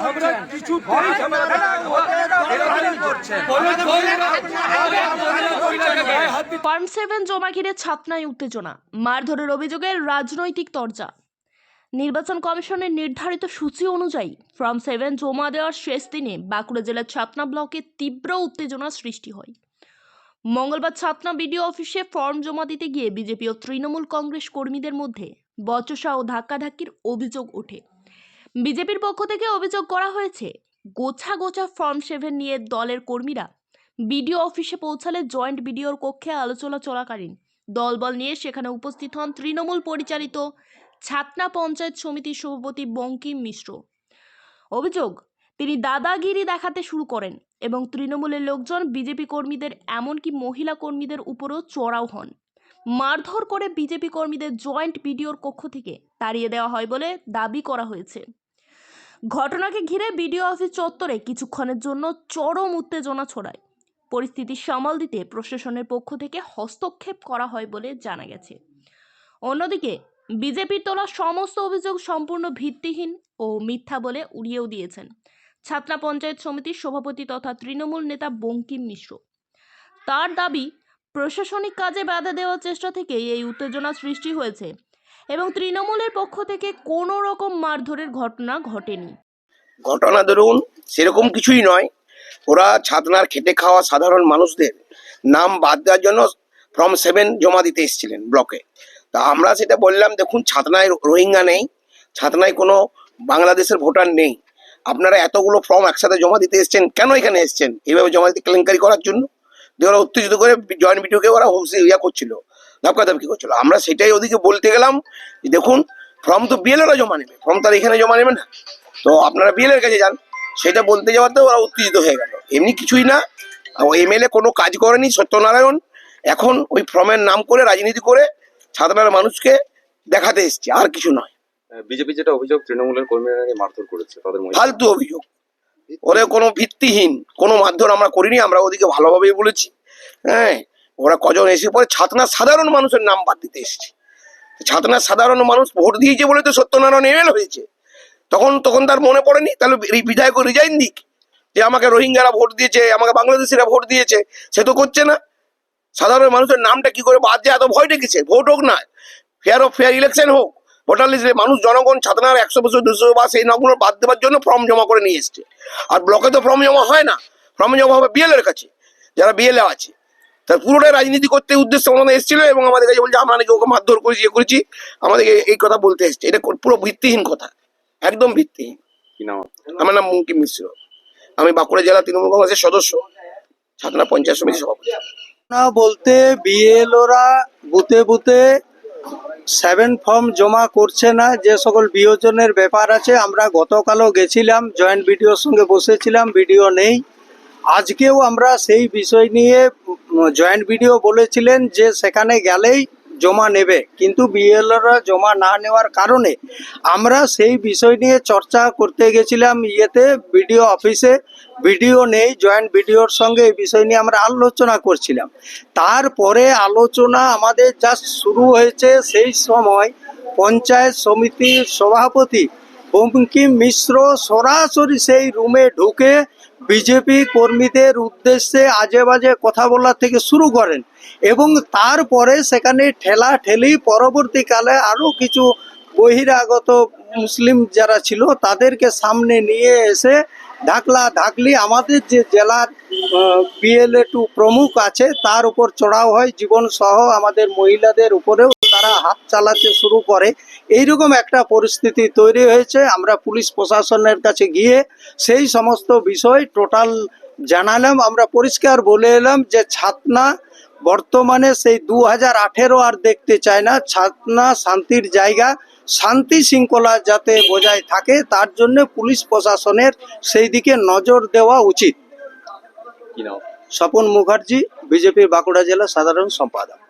আমরা farm seven জমা ঘিরে ছাতনায় উত্তেজনা মারধরের অভিযোগের রাজনৈতিক তরজা নির্বাচন কমিশনের নির্ধারিত সূচি অনুযায়ী ফর্ম সেভেন জমা দেওয়ার শেষ দিনে বাঁকুড়া জেলার ছাতনা ব্লকে তীব্র উত্তেজনা সৃষ্টি হয় মঙ্গলবার ছাতনা বিডিও অফিসে ফর্ম জমা দিতে গিয়ে বিজেপি ও তৃণমূল কংগ্রেস কর্মীদের মধ্যে বচসা ও ধাক্কাধাক্কির অভিযোগ ওঠে বিজেপির পক্ষ থেকে অভিযোগ করা হয়েছে, গোছা গোছা ফর্ম সেভেন নিয়ে দলের কর্মীরা বিডিও অফিসে পৌঁছালে জয়েন্ট বিডিওর কক্ষে আলোচনা চলাকালীন দলবল নিয়ে সেখানে উপস্থিত হন তৃণমূল পরিচালিত ছাতনা পঞ্চায়েত সমিতির সভাপতি বঙ্কিম মিশ্র। অভিযোগ, তিনি দাদাগিরি দেখাতে শুরু করেন এবং তৃণমূলের লোকজন বিজেপি কর্মীদের এমনকি মহিলা কর্মীদের উপরও চড়াও হন। মারধর করে বিজেপি কর্মীদের জয়েন্ট বিডিওর কক্ষ থেকে তাড়িয়ে দেওয়া হয় বলে দাবি করা হয়েছে। ঘটনাকে ঘিরে বিডিও অফিস চত্বরে কিছুক্ষণের জন্য চরম উত্তেজনা ছড়ায়। পরিস্থিতি সামাল দিতে প্রশাসনের পক্ষ থেকে হস্তক্ষেপ করা হয় বলে জানা গেছে। অন্যদিকে বিজেপির তোলা সমস্ত অভিযোগ সম্পূর্ণ ভিত্তিহীন ও মিথ্যা বলে উড়িয়েও দিয়েছেন ছাত্রা পঞ্চায়েত সমিতির সভাপতি তথা তৃণমূল নেতা বঙ্কিম মিশ্র। তার দাবি, প্রশাসনিক কাজে বাধা দেওয়ার চেষ্টা থেকেই এই উত্তেজনা সৃষ্টি হয়েছে। এবং তৃণমূলের পক্ষ থেকে কোনো রকম মারধরের ঘটনা ঘটেনি। ঘটনা ধরুন, সেরকম কিছুই নয়। ওরা ছাতনার খেটে খাওয়া সাধারণ মানুষদের নাম বাদ দেওয়ার জন্য ফর্ম সেভেন জমা দিতে এসেছিলেন ব্লকে। তা আমরা সেটা বললাম, দেখুন, ছাতনায় রোহিঙ্গা নেই, ছাতনায় কোনো বাংলাদেশের ভোটার নেই। আপনারা এতগুলো ফর্ম একসাথে জমা দিতে এসছেন, কেন এখানে এসছেন? এইভাবে জমা দিতে কেলেঙ্কারি করার জন্য? দিয়ে ওরা উত্তেজিত করে জয়েন্ট ভিডিওকে ওরা হুসে ইয়া করছিল। ধাপকা ধাপকি করছিল? আমরা সেটাই ওদিকে বলতে গেলাম দেখুন ফর্ম তো বিএলওরা জমা নেবে ফর্ম তার এখানে জমা নেবে না। তো আপনারা বিএলের কাছে যান সেটা বলতে যাওয়াতে ওরা উত্তেজিত হয়ে গেল। এমনি কিছুই না এমএলএ কোনো কাজ করেনি সত্যনারায়ণ এখন ওই ফর্মের নাম করে রাজনীতি করে সাধারণ মানুষকে দেখাতে এসছে আর কিছু নয়। বিজেপি যেটা অভিযোগ তৃণমূলের কর্মীরা নাকি মারধর করেছে তাদের ফালতু অভিযোগ। ওরে কোনো ভিত্তিহীন কোনো মারধর আমরা করিনি আমরা ওদিকে ভালোভাবেই বলেছি। হ্যাঁ ওরা কজন এসে পরে ছাতনা সাধারণ মানুষের নাম বাদ দিতে এসেছে। ছাতনার সাধারণ মানুষ ভোট দিয়েছে বলে তো সত্যনারায়ণ এমএল হয়েছে। তখন তখন তার মনে পড়েনি? তাহলে এই বিধায়ক রিজাইন দিক। যে আমাকে রোহিঙ্গারা ভোট দিয়েছে, আমাকে বাংলাদেশিরা ভোট দিয়েছে, সে তো করছে না। সাধারণ মানুষের নামটা কি করে বাদ যায়? এত ভয় ডেকেছে। ভোট হোক না ফেয়ার অফ ফেয়ার ইলেকশন হোক। ভোটার লিস্টে মানুষ, জনগণ, ছাতনার একশো বছর, দুশো বা সেই নামগুলো বাদ দেওয়ার জন্য ফর্ম জমা করে নিয়ে এসছে। আর ব্লকে তো ফর্ম জমা হয় না। ফর্ম জমা হবে বিএল এর কাছে। যারা বিএলএ আছে। তার পুরোটাই রাজনীতি করতে উদ্দেশ্য আমাদের এসেছিল এবং আমাদের কাছে বলছে আমরা নাকি ওকে মারধর করেছি ইয়ে করেছি। আমাদেরকে এই কথা বলতে এসছে। এটা পুরো ভিত্তিহীন কথা। একদম ভিত্তিহীন। আমার নাম মুঙ্কিম মিশ্র। আমি বাঁকুড়া জেলা তৃণমূল কংগ্রেসের সদস্য ছাতনা পঞ্চায়েত সমিতির সভাপতি। না বলতে বিএলওরা বুথে বুথে সেভেন ফর্ম জমা করছে না যে সকল বিয়োজনের ব্যাপার আছে আমরা গতকালও গেছিলাম জয়েন্ট বিডিওর সঙ্গে বসেছিলাম বিডিও নেই। আজকেও আমরা সেই বিষয় নিয়ে জয়েন্ট বিডিও বলেছিলেন যে সেখানে গেলেই জমা নেবে। কিন্তু বিএলওরা জমা না নেওয়ার কারণে আমরা সেই বিষয় নিয়ে চর্চা করতে গেছিলাম ইয়েতে বিডিও অফিসে ভিডিও নেই জয়েন্ট ভিডিওর সঙ্গে এই বিষয় নিয়ে আমরা আলোচনা করছিলাম। তারপরে আলোচনা আমাদের জাস্ট শুরু হয়েছে সেই সময় পঞ্চায়েত সমিতির সভাপতি বঙ্কিম মিশ্র সরাসরি সেই রুমে ঢুকে বিজেপি কর্মীদের উদ্দেশ্যে আজে বাজে কথা বলা থেকে শুরু করেন এবং তারপরে সেখানে ঠেলা ঠেলি পরবর্তীকালে আরও কিছু বহিরাগত মুসলিম যারা ছিল তাদেরকে সামনে নিয়ে এসে ঢাকলা, ঢাকলি আমাদের যে জেলার বিএলএ টু প্রমুখ আছে, তার উপর চড়াও হয়। জীবন সহ আমাদের মহিলাদের উপরেও তারা হাত চালাতে শুরু করে। এইরকম একটা পরিস্থিতি তৈরি হয়েছে। আমরা পুলিশ প্রশাসনের কাছে গিয়ে সেই সমস্ত বিষয় টোটাল জানালাম। আমরা পরিষ্কার বলে এলাম যে ছাতনা বর্তমানে সেই দু হাজার আঠেরো আর দেখতে চায় না। ছাতনা শান্তির জায়গা শান্তি শৃঙ্খলা যাতে বজায় থাকে তার জন্য পুলিশ প্রশাসনের সেই দিকে নজর দেওয়া উচিত। স্বপন মুখার্জি বিজেপির বাঁকুড়া জেলা সাধারণ সম্পাদক।